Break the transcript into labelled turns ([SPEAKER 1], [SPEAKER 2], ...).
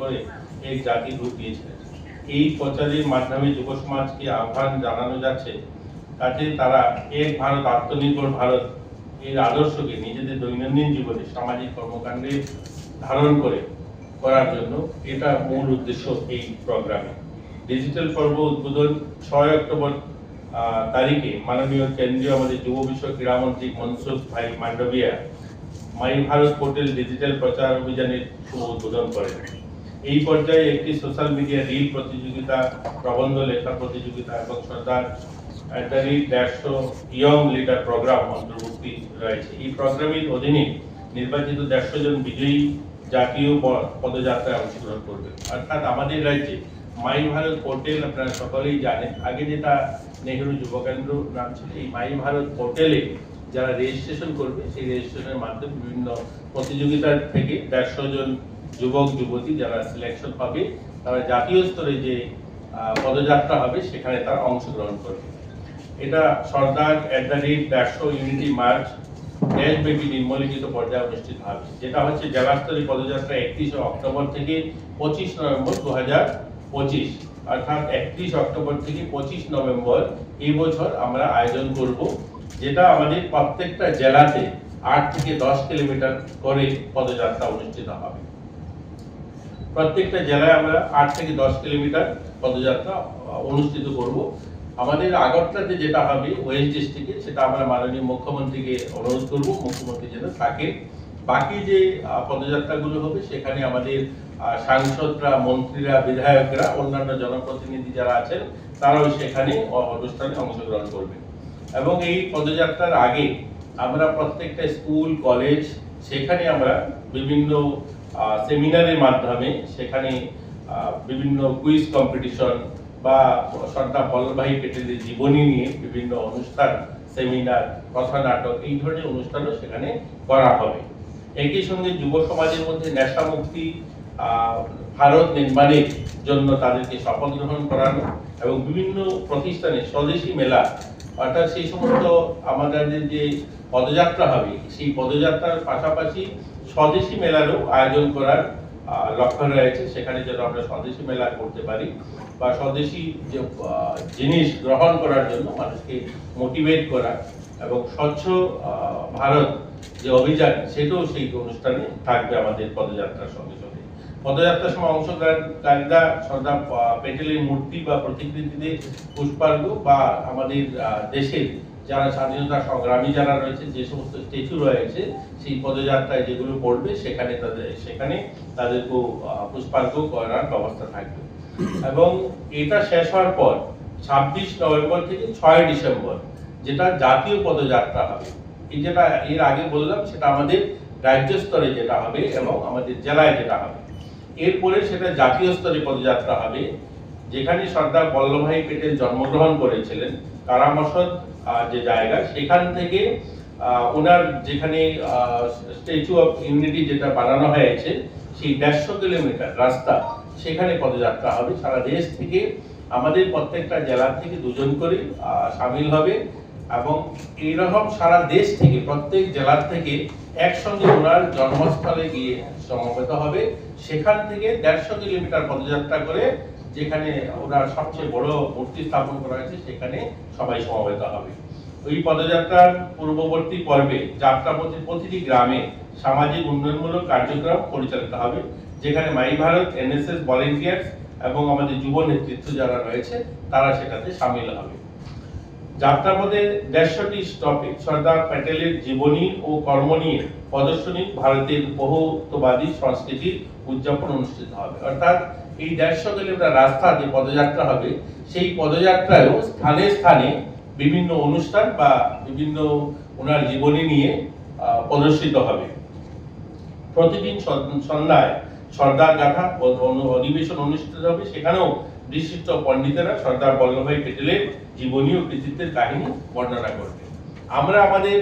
[SPEAKER 1] করে এক জাতির রূপ দিয়েছিলেন এই প্রচারের মাধ্যমে যুব সমাজকে আহ্বান জানানো যাচ্ছে যাতে তারা এক ভারত, আত্মনির্ভর ভারত এর আদর্শকে নিজেদের দৈনন্দিন জীবনে সামাজিক কর্মকাণ্ডে ধারণ করে, করার জন্য এটা মূল উদ্দেশ্য এই প্রোগ্রামে। ডিজিটাল পর্ব উদ্বোধন ছয় অক্টোবর তারিখে মাননীয় কেন্দ্রীয় আমাদের যুব বিষয়ক ক্রীড়ামন্ত্রী Mansukh bhai Mandaviya my Bharat portal digital প্রচার অভিযানের শুভ উদ্বোধন করেন। এই পর্যায়ে একটি সোশ্যাল মিডিয়া রিল প্রতিযোগিতা, প্রবন্ধ লেখা প্রতিযোগিতা এবং সর্দার দেড়শো ইয়ং লিডার প্রোগ্রাম অন্তর্ভুক্তি রয়েছে। এই প্রোগ্রামের অধীনে নির্বাচিত দেড়শো জন বিজয়ী জাতীয় পদযাত্রায় অংশগ্রহণ করবে। অর্থাৎ আমাদের রাজ্যে মাই ভারত পোর্টাল আপনারা সকলেই জানেন। আগে যেটা নেহেরু যুব কেন্দ্র নাম ছিল, এই মাই ভারত পোর্টালে যারা রেজিস্ট্রেশন করবে, সেই রেজিস্ট্রেশনের মাধ্যমে বিভিন্ন প্রতিযোগিতার থেকে দেড়শো জন যুবক, যুবতী যারা সিলেকশন পাবে, তারা জাতীয় স্তরে যে পদযাত্রা হবে, সেখানে তারা অংশগ্রহণ করবে। এটা সর্দার অ্যাট দ্য রেট দেড়শো ইউনিটি মার্চ দেশব্যাপী নিম্নলিখিত পর্যায়ে অনুষ্ঠিত হবে। যেটা হচ্ছে জেলা স্তরীয় পদযাত্রা একত্রিশে অক্টোবর থেকে পঁচিশ নভেম্বর দু হাজার পঁচিশ। অর্থাৎ একত্রিশ অক্টোবর থেকে পঁচিশ নভেম্বর এই বছর আমরা আয়োজন করব, যেটা আমাদের প্রত্যেকটা জেলাতে আট থেকে দশ কিলোমিটার করে পদযাত্রা অনুষ্ঠিত হবে। প্রত্যেকটা জেলায় আমরা আট থেকে দশ কিলোমিটার পদযাত্রা অনুষ্ঠিত করব। আমাদের আগরতলাতে যেটা হবে, ওয়েস্ট ডিস্ট্রিক্টে, সেটা আমরা মাননীয় মুখ্যমন্ত্রীকে অনুরোধ করব, মুখ্যমন্ত্রী যেন থাকে বাকি যে পদযাত্রাগুলো হবে, সেখানে আমাদের সাংসদরা, মন্ত্রীরা, বিধায়করা, অন্যান্য জনপ্রতিনিধি যারা আছেন, তারাও সেখানে অনুষ্ঠানে অংশগ্রহণ করবেন। এবং এই পদযাত্রার আগে আমরা প্রত্যেকটা স্কুল, কলেজ, সেখানে আমরা বিভিন্ন সেমিনারের মাধ্যমে সেখানে বিভিন্ন কুইজ কম্পিটিশন বা সর্দার বল্লভভাই পেটেলের জীবনী নিয়ে বিভিন্ন অনুষ্ঠান, সেমিনার কথা নাটক এই ধরনের অনুষ্ঠানও সেখানে করা হবে। একই সঙ্গে যুব সমাজের মধ্যে নেশা মুক্তি ভারত নির্মাণের জন্য তাদেরকে শপথ গ্রহণ করানো এবং বিভিন্ন প্রতিষ্ঠানে স্বদেশী মেলা, অর্থাৎ সেই সমস্ত আমাদের যে পদযাত্রা হবে, সেই পদযাত্রার পাশাপাশি স্বদেশী মেলারও আয়োজন করার লক্ষ্য রয়েছে। সেখানে যেন আমরা স্বদেশী মেলা করতে পারি বা স্বদেশী যে জিনিস গ্রহণ করার জন্য মানুষকে মোটিভেট করা এবং স্বচ্ছ ভারত যে অভিযান, সেটাও সেই অনুষ্ঠানে থাকবে আমাদের পদযাত্রার সঙ্গে সঙ্গে। পদযাত্রার সময় অংশগ্রহণকারীরা সর্দার প্যাটেলের মূর্তি বা প্রতিকৃতিতে পুষ্পার্ঘ বা আমাদের দেশের যারা স্বাধীনতা সংগ্রামী যারা রয়েছে যে সমস্ত স্ট্যাচু রয়েছে সেই পদযাত্রায় যেগুলো পড়বে সেখানে তাদের সেখানে তাদেরকেও আহ, পুষ্পার্ঘ করার ব্যবস্থা থাকবে। এবং এটা শেষ হওয়ার পর ছাব্বিশ নভেম্বর থেকে ছয় ডিসেম্বর যেটা জাতীয় পদযাত্রা হবে। এই যেটা এর আগে বললাম সেটা আমাদের রাজ্য স্তরে যেটা হবে এবং আমাদের জেলায় যেটা হবে। এরপরে সেটা জাতীয় স্তরে পদযাত্রা হবে যেখানে সর্দার বল্লভভাই পেটেল জন্মগ্রহণ করেছিলেন। কারামসদ আহ, যে জায়গা সেখান থেকে ওনার যেখানে স্ট্যাচু অফ ইউনিটি যেটা বানানো হয়েছে সেই দেড়শো কিলোমিটার রাস্তা সেখানে পদযাত্রা হবে। সারা দেশ থেকে আমাদের প্রত্যেকটা জেলা থেকে দুজন করে সামিল হবে এবং এইরকম সারা দেশ থেকে প্রত্যেক জেলার থেকে একসঙ্গে ওনার জন্মস্থলে গিয়ে সমবেত হবে। সেখান থেকে দেড়শো কিলোমিটার পদযাত্রা করে যেখানে ওনার সবচেয়ে বড় মূর্তি স্থাপন করা হয়েছে, সেখানে সবাই সমবেত হবে। ওই পদযাত্রার পূর্ববর্তী পর্বে যাত্রা যাত্রাপথে প্রতিটি গ্রামে সামাজিক উন্নয়নমূলক কার্যক্রম পরিচালিত হবে, যেখানে মাই ভারত, এনএসএস ভলেন্টিয়ার্স এবং আমাদের যুব নেতৃত্ব যারা রয়েছে, তারা সেটাতে সামিল হবে। যাত্রাপথে দেড়শোটি স্টপে সর্দার প্যাটেলের জীবনী ও কর্ম নিয়ে প্রদর্শনী ভারতের বহুত্ববাদী সংস্কৃতির উদযাপন অনুষ্ঠিত হবে। অর্থাৎ এই দেড়শো কিলোমিটার রাস্তা যে পদযাত্রা হবে, সেই পদযাত্রায়ও স্থানে স্থানে বিভিন্ন অনুষ্ঠান বা বিভিন্ন ওনার জীবনী নিয়ে প্রদর্শিত হবে। প্রতিদিন সন্ধ্যায় সর্দার গাথা অধিবেশন অনুষ্ঠিত হবে। সেখানেও বিশিষ্ট পণ্ডিতেরা সর্দার বল্লভভাই পেটেলের জীবনী ও কৃতিত্বের কাহিনী বর্ণনা করবে। আমরা আমাদের